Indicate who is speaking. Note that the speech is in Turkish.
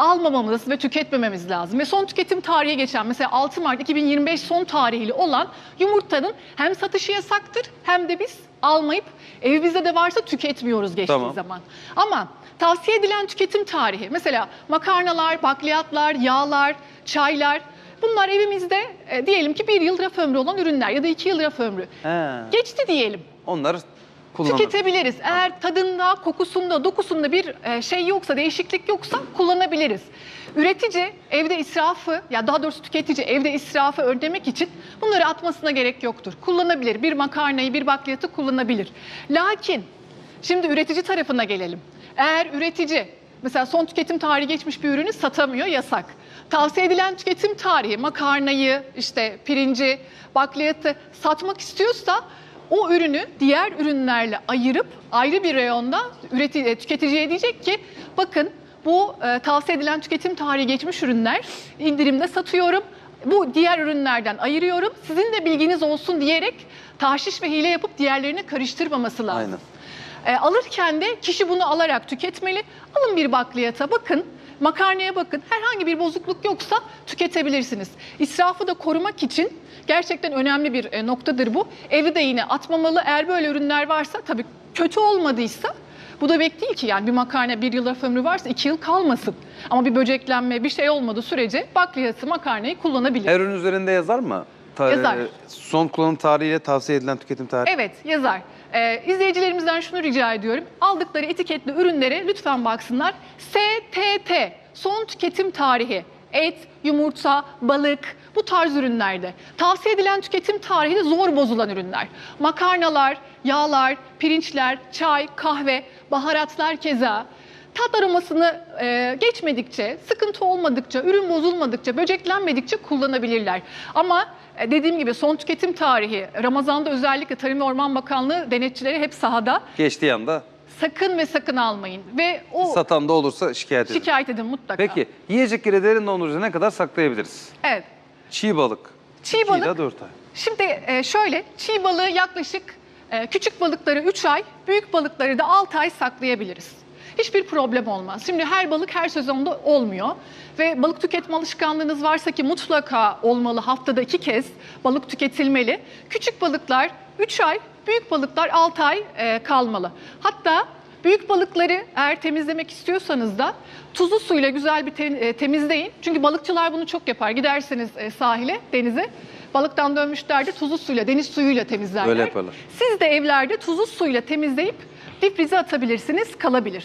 Speaker 1: almamamız ve tüketmememiz lazım. Ve son tüketim tarihi geçen mesela 6 Mart 2025 son tarihli olan yumurtanın hem satışı yasaktır hem de biz almayıp evimizde de varsa tüketmiyoruz geçtiği
Speaker 2: Tamam.
Speaker 1: zaman. Ama tavsiye edilen tüketim tarihi mesela makarnalar, bakliyatlar, yağlar, çaylar bunlar evimizde e, diyelim ki bir yıl raf ömrü olan ürünler ya da iki yıl raf ömrü.
Speaker 2: He.
Speaker 1: Geçti diyelim.
Speaker 2: Onlar
Speaker 1: Tüketebiliriz. Eğer tadında, kokusunda, dokusunda bir e, şey yoksa, değişiklik yoksa kullanabiliriz. Üretici evde israfı, ya daha doğrusu tüketici evde israfı önlemek için bunları atmasına gerek yoktur. Kullanabilir. Bir makarnayı, bir bakliyatı kullanabilir. Lakin şimdi üretici tarafına gelelim. Eğer üretici mesela son tüketim tarihi geçmiş bir ürünü satamıyor, yasak. Tavsiye edilen tüketim tarihi makarnayı, işte pirinci, bakliyatı satmak istiyorsa o ürünü diğer ürünlerle ayırıp ayrı bir reyonda üretici, e, tüketiciye diyecek ki bakın bu e, tavsiye edilen tüketim tarihi geçmiş ürünler indirimde satıyorum. Bu diğer ürünlerden ayırıyorum. Sizin de bilginiz olsun diyerek tahşiş ve hile yapıp diğerlerini karıştırmaması lazım.
Speaker 2: Aynen.
Speaker 1: E, alırken de kişi bunu alarak tüketmeli. Alın bir bakliyata bakın, makarnaya bakın. Herhangi bir bozukluk yoksa tüketebilirsiniz. İsrafı da korumak için gerçekten önemli bir e, noktadır bu. Evi de yine atmamalı. Eğer böyle ürünler varsa tabii kötü olmadıysa bu da bek değil ki yani bir makarna bir yıl raf ömrü varsa iki yıl kalmasın. Ama bir böceklenme bir şey olmadığı sürece bakliyatı makarnayı kullanabilir.
Speaker 2: Her ürün üzerinde yazar mı? Ta-
Speaker 1: Yazar.
Speaker 2: e, Son kullanım tarihiyle tavsiye edilen tüketim tarihi.
Speaker 1: Evet yazar. Ee, izleyicilerimizden şunu rica ediyorum. Aldıkları etiketli ürünlere lütfen baksınlar. STT son tüketim tarihi. Et, yumurta, balık bu tarz ürünlerde. Tavsiye edilen tüketim tarihi de zor bozulan ürünler. Makarnalar, yağlar, pirinçler, çay, kahve, baharatlar keza. Tat aromasını e, geçmedikçe, sıkıntı olmadıkça, ürün bozulmadıkça, böceklenmedikçe kullanabilirler. Ama e, dediğim gibi son tüketim tarihi, Ramazan'da özellikle Tarım ve Orman Bakanlığı denetçileri hep sahada.
Speaker 2: Geçtiği anda
Speaker 1: Sakın ve sakın almayın. Ve o
Speaker 2: satan da olursa şikayet edin.
Speaker 1: şikayet edin mutlaka.
Speaker 2: Peki yiyecekleri derin dondurucuda ne kadar saklayabiliriz?
Speaker 1: Evet.
Speaker 2: Çiğ balık.
Speaker 1: Çiğ
Speaker 2: 2
Speaker 1: balık-
Speaker 2: ila 4 ay.
Speaker 1: Şimdi e, şöyle çiğ balığı yaklaşık e, küçük balıkları 3 ay, büyük balıkları da 6 ay saklayabiliriz. Hiçbir problem olmaz. Şimdi her balık her sezonda olmuyor ve balık tüketme alışkanlığınız varsa ki mutlaka olmalı haftada iki kez balık tüketilmeli. Küçük balıklar 3 ay, büyük balıklar 6 ay e, kalmalı. Hatta Büyük balıkları eğer temizlemek istiyorsanız da tuzlu suyla güzel bir te- e, temizleyin. Çünkü balıkçılar bunu çok yapar. Giderseniz e, sahile, denize, balıktan dönmüşlerdir tuzlu suyla, deniz suyuyla temizlerler.
Speaker 2: Öyle yaparlar.
Speaker 1: Siz de evlerde tuzlu suyla temizleyip difrize atabilirsiniz, kalabilir.